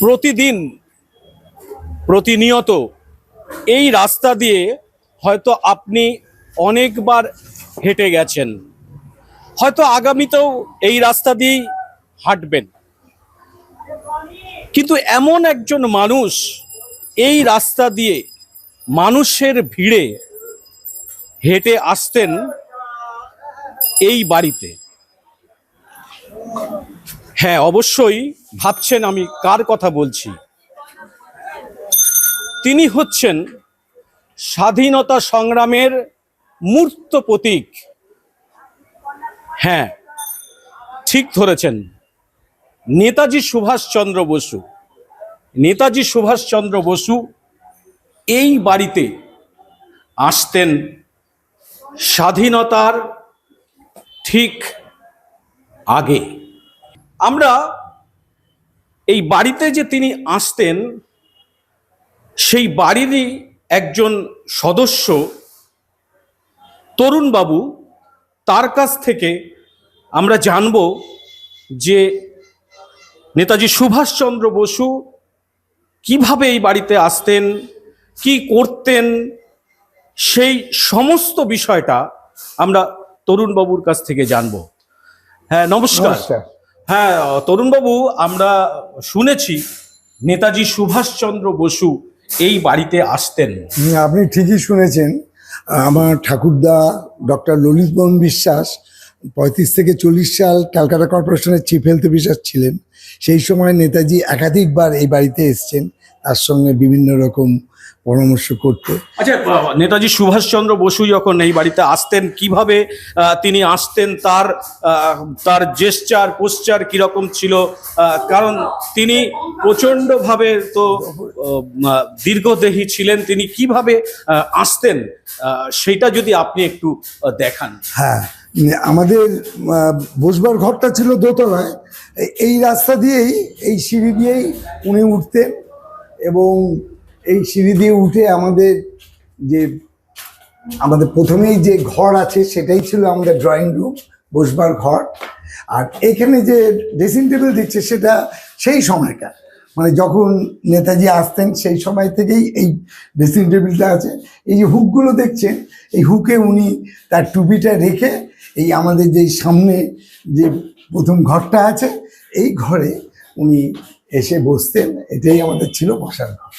প্রতিদিন, প্রতিনিয়ত এই রাস্তা দিয়ে হয়তো আপনি অনেকবার হেঁটে গেছেন। হয়তো আগামীতেও এই রাস্তা দিয়েই হাঁটবেন। কিন্তু এমন একজন মানুষ এই রাস্তা দিয়ে মানুষের ভিড়ে হেঁটে আসতেন এই বাড়িতে। হ্যাঁ অবশ্যই ভাবছেন আমি কার কথা বলছি? তিনি হচ্ছেন স্বাধীনতা সংগ্রামের মূর্ত প্রতীক। হ্যাঁ ঠিক ধরেছেন। নেতাজি সুভাষচন্দ্র বসু। নেতাজি সুভাষচন্দ্র বসু এই বাড়িতে আসতেন স্বাধীনতার ঠিক আগে। আমরা এই বাড়িতে যে তিনি আসতেন, সেই বাড়িরই একজন সদস্য, তরুণবাবু, তার কাছ থেকে আমরা জানব যে নেতাজি সুভাষচন্দ্র বসু কীভাবে এই বাড়িতে আসতেন, কি করতেন, সেই সমস্ত বিষয়টা আমরা তরুণবাবুর কাছ থেকে জানব। হ্যাঁ নমস্কার। হ্যাঁ তরুণবাবু, আমরা শুনেছি নেতাজি সুভাষচন্দ্র বসু এই বাড়িতে আসতেন। আপনি ঠিকই শুনেছেন। আমার ঠাকুরদা, ডক্টর ললিতমোহন বিশ্বাস পঁয়ত্রিশ থেকে চল্লিশ সাল ক্যালকাটা কর্পোরেশনের চিফ হেলথ অফিসার ছিলেন। সেই সময় নেতাজি একাধিকবার এই বাড়িতে এসছেন তার সঙ্গে বিভিন্ন রকম পরামর্শ করতে। আচ্ছা নেতাজি সুভাষচন্দ্র বসু যখন এই বাড়িতে আসতেন কীভাবে তিনি আসতেন তার তার জেস্চার পোস্চার কীরকম ছিল? কারণ তিনি প্রচণ্ডভাবে তো দীর্ঘদেহী ছিলেন তিনি কীভাবে আসতেন? সেটা যদি আপনি একটু দেখান। হ্যাঁ আমাদের বসবার ঘরটা ছিল দোতলায়। এই রাস্তা দিয়েই, এই সিঁড়ি দিয়েই উনি উঠতেন এবং এই সিঁড়ি দিয়ে উঠে আমাদের যে, আমাদের প্রথমেই যে ঘর আছে সেটাই ছিল আমাদের ড্রয়িং রুম, বসবার ঘর। আর এখানে যে ড্রেসিং টেবিল দিচ্ছে সেটা সেই সময়কার। মানে যখন নেতাজি আসতেন সেই সময় থেকেই এই ড্রেসিং টেবিলটা আছে। এই যে হুকগুলো দেখছেন, এই হুকে উনি তার টুপিটা রেখে এই আমাদের যে সামনে যে প্রথম ঘরটা আছে, এই ঘরে উনি এসে বসতেন, এটাই আমাদের ছিল বসার ঘর।